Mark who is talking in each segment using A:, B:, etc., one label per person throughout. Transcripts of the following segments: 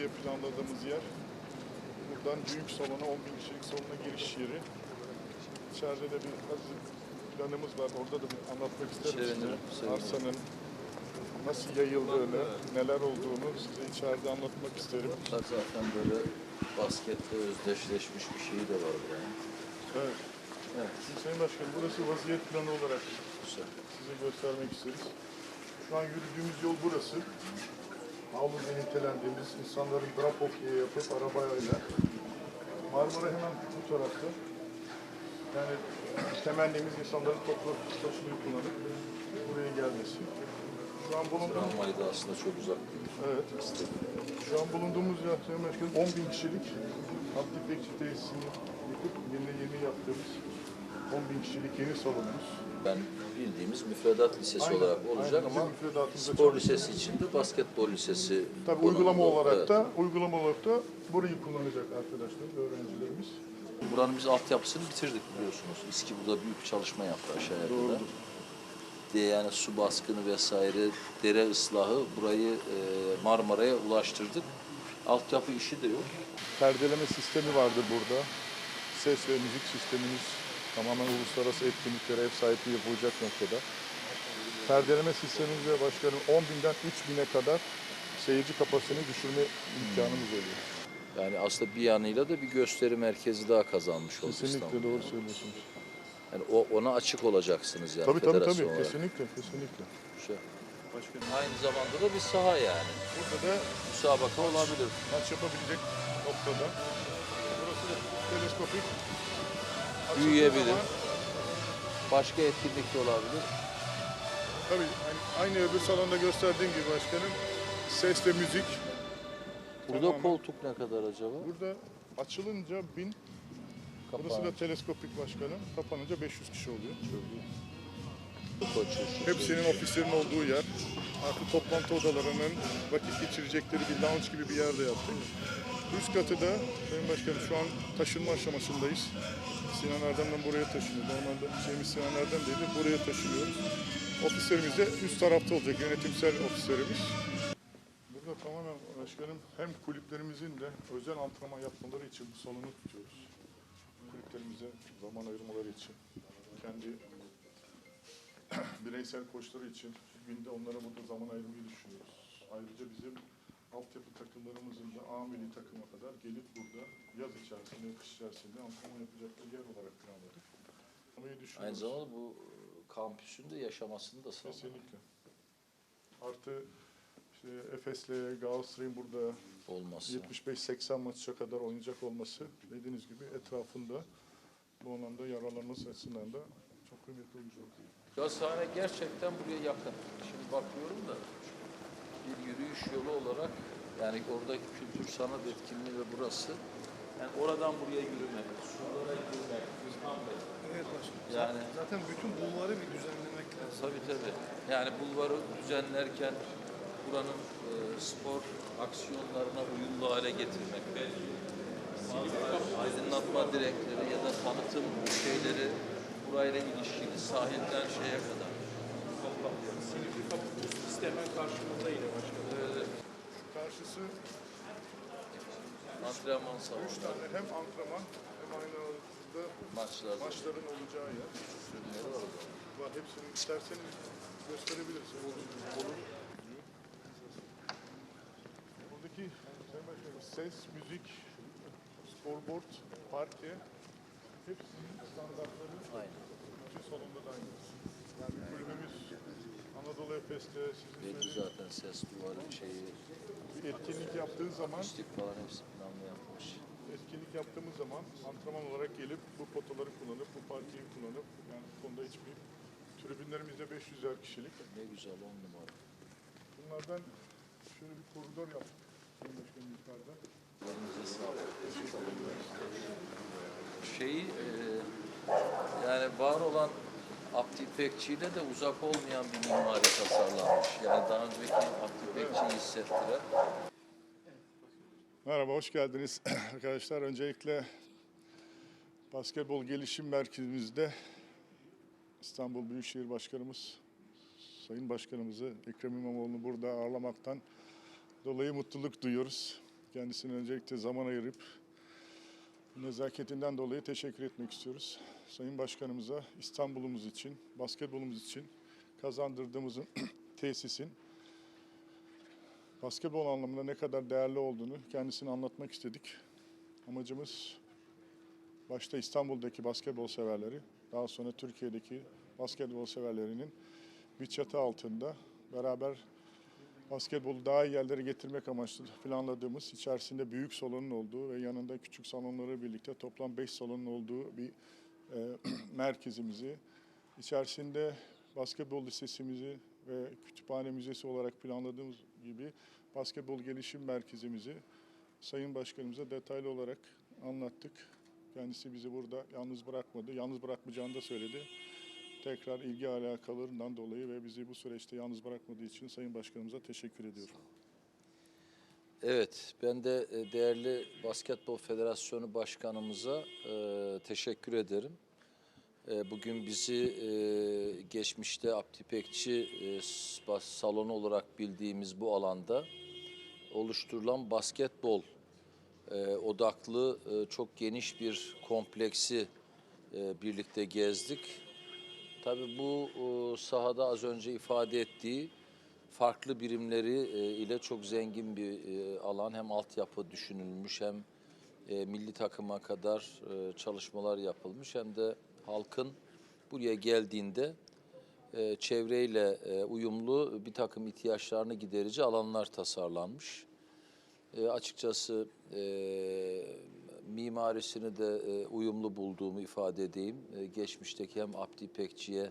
A: diye planladığımız yer. Buradan büyük salona, 10 bin kişilik salona giriş yeri. İçeride de bir planımız var. Orada da bir anlatmak isterim
B: Sevinirim,
A: size.
B: sevinirim.
A: Arsanın nasıl yayıldığını, neler olduğunu size içeride anlatmak isterim.
B: Zaten böyle basketle özdeşleşmiş bir şey de var yani.
A: Evet.
B: Evet,
A: Sayın Başkanım burası vaziyet planı olarak
B: güzel.
A: size göstermek isteriz. Şu an yürüdüğümüz yol burası. Havlu diye nitelendiğimiz insanların drop off diye yapıp arabayla. Marmara hemen bu tarafta. Yani temennimiz insanların toplu taşımayı kullanıp buraya gelmesi. Şu an bulunduğumuz,
B: Tramvay da aslında çok uzak değil.
A: evet, şu an bulunduğumuz yer Başkanım 10 bin kişilik aktif bekçi tesisini yıkıp yerine yeni yaptığımız 10 bin kişilik yeni salonumuz.
B: Ben bildiğimiz müfredat lisesi
A: Aynen,
B: olarak olacak
A: aynen.
B: Ama spor lisesi için de basketbol lisesi
A: Tabii uygulama olarak
B: Evet.
A: da uygulama olarak da burayı kullanacak arkadaşlar, öğrencilerimiz.
B: Buranın biz altyapısını bitirdik biliyorsunuz. İSKİ burada büyük bir çalışma yaptı aşağıya kadar.
A: Doğrudur.
B: Diye yani su baskını vesaire, dere ıslahı burayı e, Marmara'ya ulaştırdık. Altyapı işi de yok.
A: Perdeleme sistemi vardır burada. Ses ve müzik sistemimiz tamamen uluslararası etkinliklere ev sahipliği yapılacak noktada. Perdeleme sistemimizde başkanım 10 binden 3 bine kadar seyirci kapasitesini düşürme imkanımız oluyor.
B: Yani aslında bir yanıyla da bir gösteri merkezi daha kazanmış oldu
A: Kesinlikle
B: İstanbul.
A: doğru söylüyorsunuz.
B: Yani o, ona açık olacaksınız yani
A: Tabii tabii
B: federasyon
A: tabii
B: olarak.
A: kesinlikle kesinlikle. Başkanım
B: Aynı zamanda da bir saha yani.
A: burada da
B: Müsabaka olabilir.
A: maç yapabilecek noktada. Burası teleskopik.
B: Büyüyebilir. Başka etkinlik de olabilir.
A: Tabii hani aynı öbür salonda gösterdiğim gibi başkanım ses ve müzik.
B: Burada
A: Tamamen.
B: koltuk ne kadar acaba?
A: Burada açılınca bin, burası da
B: Kapağı.
A: teleskopik başkanım. Kapanınca 500 kişi oluyor.
B: Koçuş.
A: Hepsinin ofislerin olduğu yer. Artı toplantı odalarının vakit geçirecekleri bir lounge gibi bir yerde yaptık. Üst katı da Sayın Başkanım şu an taşınma aşamasındayız. Sinan Erdem'den buraya taşınıyor. Normalde şeyimiz Sinan Erdem değil, buraya taşınıyoruz. Ofislerimiz de üst tarafta olacak, yönetimsel ofislerimiz. Burada tamamen başkanım hem kulüplerimizin de özel antrenman yapmaları için bu salonu tutuyoruz. Kulüplerimize zaman ayırmaları için. Kendi bireysel koçları için günde onlara burada zaman ayırmayı düşünüyoruz. Ayrıca bizim altyapı takımlarımızın da A milli takıma kadar gelip burada yaz içerisinde, kış içerisinde antrenman yapacakları yer olarak planladık. Yapmayı düşünüyoruz.
B: Aynı zamanda bu e, kampüsün de yaşamasını da sağlıyor.
A: Kesinlikle. Artı işte Efes'le Galatasaray'ın burada
B: olması.
A: 75-80 maça kadar oynayacak olması dediğiniz gibi etrafında bu anlamda yararlanması açısından da çok kıymetli oyuncular.
B: Gazhane gerçekten buraya yakın. Şimdi bakıyorum da bir yürüyüş yolu olarak yani oradaki kültür sanat etkinliği ve burası yani oradan buraya yürümek, yürümek, Rızvan Bey.
C: Evet başkanım.
B: Yani
C: Zaten bütün bulvarı bir düzenlemek lazım.
B: tabii tabii. Yani bulvarı düzenlerken buranın e, spor aksiyonlarına uyumlu hale getirmek belki. Aydınlatma direkleri ya da tanıtım şeyleri burayla ilişkili sahilden şeye kadar.
C: Silivri kapı sistemin karşımızda yine başkanım.
A: Şu karşısı
B: antrenman
A: üç
B: salonu,
A: tane hem antrenman hem aynı zamanda
B: maçlarda
A: maçların olacağı yer. Var hepsini isterseniz gösterebiliriz. Olur. Olur. Buradaki ses, müzik, scoreboard, parke hepsinin standartları
B: Aynen.
A: bütün salonda da aynı. Yani kulübümüz Anadolu Efes'te sizin
B: Belli
A: söylediğiniz
B: zaten ses duvarı şeyi,
A: bir etkinlik yaptığı zaman
B: akustik falan hepsi planlı yapmış.
A: etkinlik yaptığımız zaman antrenman olarak gelip bu potaları kullanıp bu parkeyi kullanıp yani bu konuda hiçbir tribünlerimizde 500'er kişilik.
B: Ne güzel on numara.
A: Bunlardan şöyle bir koridor yaptık. Sayın Başkanım yukarıda.
B: Elinize sağlık. Şeyi e, yani var olan Abdi İpekçi'yle de uzak olmayan bir mimari tasarlanmış. Yani daha önceki Abdi İpekçi'yi hissettiren.
A: Merhaba, hoş geldiniz arkadaşlar. Öncelikle Basketbol Gelişim Merkezimizde İstanbul Büyükşehir Başkanımız, Sayın Başkanımızı Ekrem İmamoğlu'nu burada ağırlamaktan dolayı mutluluk duyuyoruz. Kendisine öncelikle zaman ayırıp nezaketinden dolayı teşekkür etmek istiyoruz. Sayın Başkanımıza İstanbul'umuz için, basketbolumuz için kazandırdığımızın tesisin basketbol anlamında ne kadar değerli olduğunu kendisine anlatmak istedik. Amacımız başta İstanbul'daki basketbol severleri, daha sonra Türkiye'deki basketbol severlerinin bir çatı altında beraber basketbolu daha iyi yerlere getirmek amaçlı planladığımız, içerisinde büyük salonun olduğu ve yanında küçük salonları birlikte toplam 5 salonun olduğu bir merkezimizi, içerisinde basketbol lisesimizi ve kütüphane müzesi olarak planladığımız gibi basketbol gelişim merkezimizi Sayın Başkanımıza detaylı olarak anlattık. Kendisi bizi burada yalnız bırakmadı. Yalnız bırakmayacağını da söyledi. Tekrar ilgi alakalarından dolayı ve bizi bu süreçte yalnız bırakmadığı için Sayın Başkanımıza teşekkür ediyorum.
B: Evet, ben de e, değerli Basketbol Federasyonu Başkanımıza e, teşekkür ederim. E, bugün bizi e, geçmişte Abdi Pekçi e, salonu olarak bildiğimiz bu alanda oluşturulan basketbol e, odaklı e, çok geniş bir kompleksi e, birlikte gezdik. Tabii bu e, sahada az önce ifade ettiği farklı birimleri e, ile çok zengin bir e, alan. Hem altyapı düşünülmüş hem e, milli takıma kadar çalışmalar yapılmış hem de halkın buraya geldiğinde çevreyle uyumlu bir takım ihtiyaçlarını giderici alanlar tasarlanmış. Açıkçası mimarisini de uyumlu bulduğumu ifade edeyim. Geçmişteki hem Abdi İpekçi'ye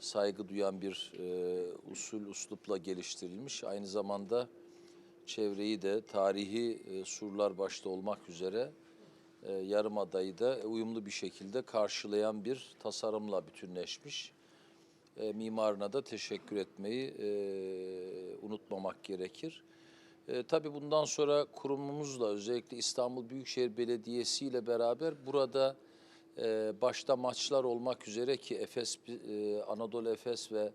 B: saygı duyan bir e, usul, uslupla geliştirilmiş. Aynı zamanda çevreyi de tarihi e, surlar başta olmak üzere e, Yarımada'yı da uyumlu bir şekilde karşılayan bir tasarımla bütünleşmiş. E, mimarına da teşekkür etmeyi e, unutmamak gerekir. E, tabii bundan sonra kurumumuzla özellikle İstanbul Büyükşehir Belediyesi ile beraber burada e, başta maçlar olmak üzere ki Efes, e, Anadolu Efes ve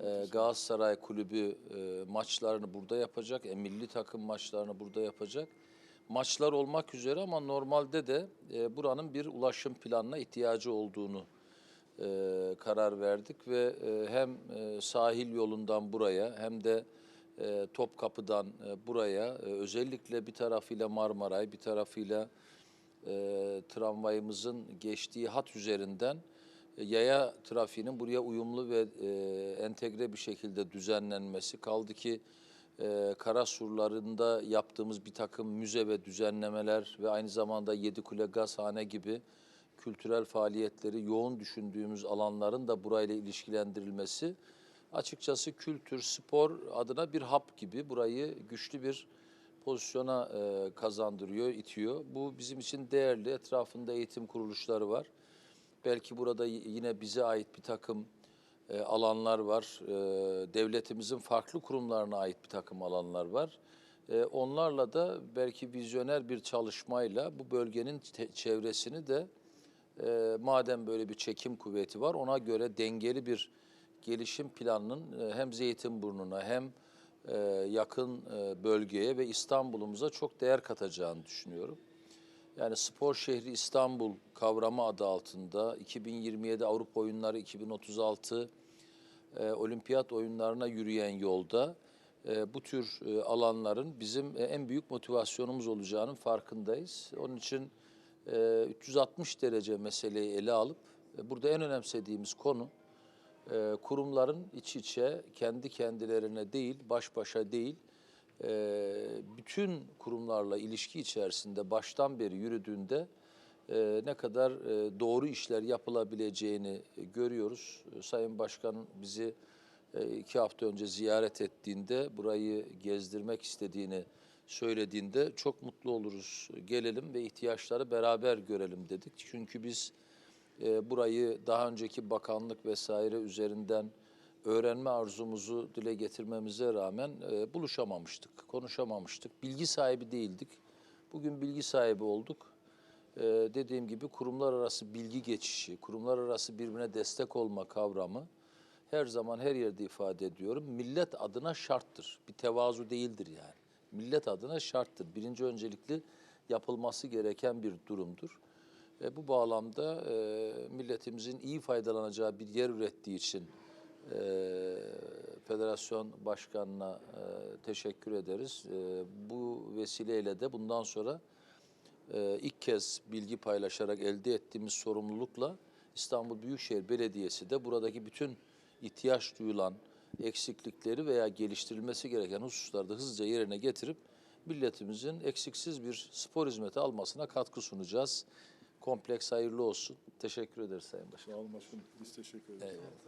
B: e, Galatasaray Kulübü e, maçlarını burada yapacak, e, milli takım maçlarını burada yapacak. Maçlar olmak üzere ama normalde de e, buranın bir ulaşım planına ihtiyacı olduğunu e, karar verdik ve e, hem e, sahil yolundan buraya hem de e, Topkapı'dan e, buraya e, özellikle bir tarafıyla Marmaray bir tarafıyla e, tramvayımızın geçtiği hat üzerinden e, yaya trafiğinin buraya uyumlu ve e, entegre bir şekilde düzenlenmesi kaldı ki e, kara surlarında yaptığımız bir takım müze ve düzenlemeler ve aynı zamanda Yedikule Gazhane gibi kültürel faaliyetleri yoğun düşündüğümüz alanların da burayla ilişkilendirilmesi açıkçası kültür, spor adına bir hap gibi burayı güçlü bir pozisyona e, kazandırıyor, itiyor. Bu bizim için değerli. Etrafında eğitim kuruluşları var. Belki burada yine bize ait bir takım e, alanlar var. E, devletimizin farklı kurumlarına ait bir takım alanlar var. E, onlarla da belki vizyoner bir çalışmayla bu bölgenin çevresini de e, madem böyle bir çekim kuvveti var ona göre dengeli bir gelişim planının e, hem Zeytinburnu'na hem e, yakın e, bölgeye ve İstanbul'umuza çok değer katacağını düşünüyorum. Yani spor şehri İstanbul kavramı adı altında 2027 Avrupa Oyunları 2036 e, olimpiyat oyunlarına yürüyen yolda bu tür alanların bizim en büyük motivasyonumuz olacağının farkındayız. Onun için e, 360 derece meseleyi ele alıp burada en önemsediğimiz konu e, kurumların iç içe kendi kendilerine değil, baş başa değil, e, bütün kurumlarla ilişki içerisinde baştan beri yürüdüğünde e, ne kadar e, doğru işler yapılabileceğini görüyoruz. Sayın Başkan bizi e, iki hafta önce ziyaret ettiğinde, burayı gezdirmek istediğini söylediğinde çok mutlu oluruz. Gelelim ve ihtiyaçları beraber görelim dedik. Çünkü biz e, burayı daha önceki bakanlık vesaire üzerinden öğrenme arzumuzu dile getirmemize rağmen e, buluşamamıştık, konuşamamıştık, bilgi sahibi değildik. Bugün bilgi sahibi olduk. E, dediğim gibi kurumlar arası bilgi geçişi, kurumlar arası birbirine destek olma kavramı her zaman her yerde ifade ediyorum. Millet adına şarttır. Bir tevazu değildir yani. millet adına şarttır. Birinci öncelikli yapılması gereken bir durumdur. E, bu bağlamda e, milletimizin iyi faydalanacağı bir yer ürettiği için e, Federasyon Başkanı'na e, teşekkür ederiz. E, bu vesileyle de bundan sonra e, ilk kez bilgi paylaşarak elde ettiğimiz sorumlulukla İstanbul Büyükşehir Belediyesi de buradaki bütün ihtiyaç duyulan eksiklikleri veya geliştirilmesi gereken hususları da hızlıca yerine getirip milletimizin eksiksiz bir spor hizmeti almasına katkı sunacağız. Kompleks hayırlı olsun. Teşekkür ederiz Sayın Başkanım.
A: Sağ olun başkanım. Biz teşekkür ederiz.
B: Eyvallah.